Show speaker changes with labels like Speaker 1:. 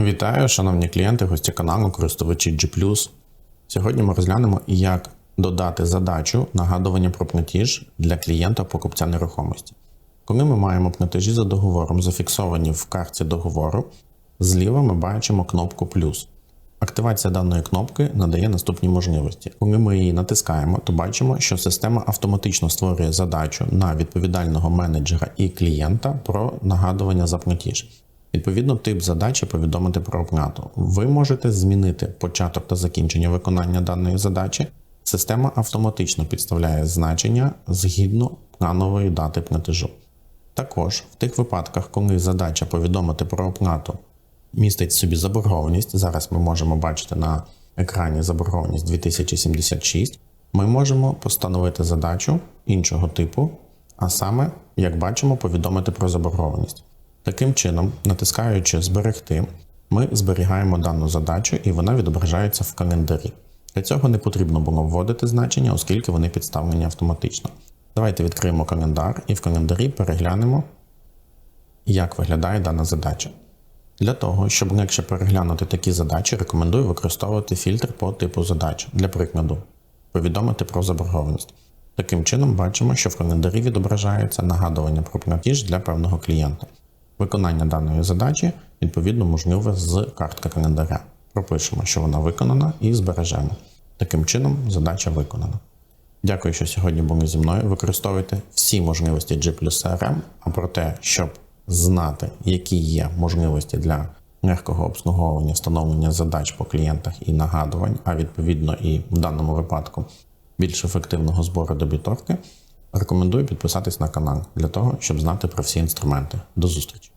Speaker 1: Вітаю, шановні клієнти, гості каналу, користувачі G+. Сьогодні ми розглянемо, як додати задачу нагадування про платіж для клієнта-покупця нерухомості. Коли ми маємо платежі за договором зафіксовані в картці договору, зліва ми бачимо кнопку плюс. Активація даної кнопки надає наступні можливості. Коли ми її натискаємо, то бачимо, що система автоматично створює задачу на відповідального менеджера і клієнта про нагадування за платіж. Відповідно, тип задачі повідомити про оплату. Ви можете змінити початок та закінчення виконання даної задачі. Система автоматично підставляє значення згідно планової дати платежу. Також в тих випадках, коли задача повідомити про оплату містить в собі заборгованість, зараз ми можемо бачити на екрані заборгованість 2076, ми можемо постановити задачу іншого типу, а саме, як бачимо, повідомити про заборгованість. Таким чином, натискаючи Зберегти, ми зберігаємо дану задачу і вона відображається в календарі. Для цього не потрібно було вводити значення, оскільки вони підставлені автоматично. Давайте відкриємо календар і в календарі переглянемо, як виглядає дана задача. Для того, щоб легше переглянути такі задачі, рекомендую використовувати фільтр по типу задач. Для прикладу, повідомити про заборгованість. Таким чином, бачимо, що в календарі відображається нагадування про платіж для певного клієнта. Виконання даної задачі відповідно можливе з картки календаря. Пропишемо, що вона виконана, і збережемо. Таким чином, задача виконана. Дякую, що сьогодні були зі мною. Використовуйте всі можливості G CRM, а про те, щоб знати, які є можливості для легкого обслуговування, встановлення задач по клієнтах і нагадувань, а відповідно і в даному випадку більш ефективного збору дебіторки, рекомендую підписатись на канал для того, щоб знати про всі інструменти. До зустрічі!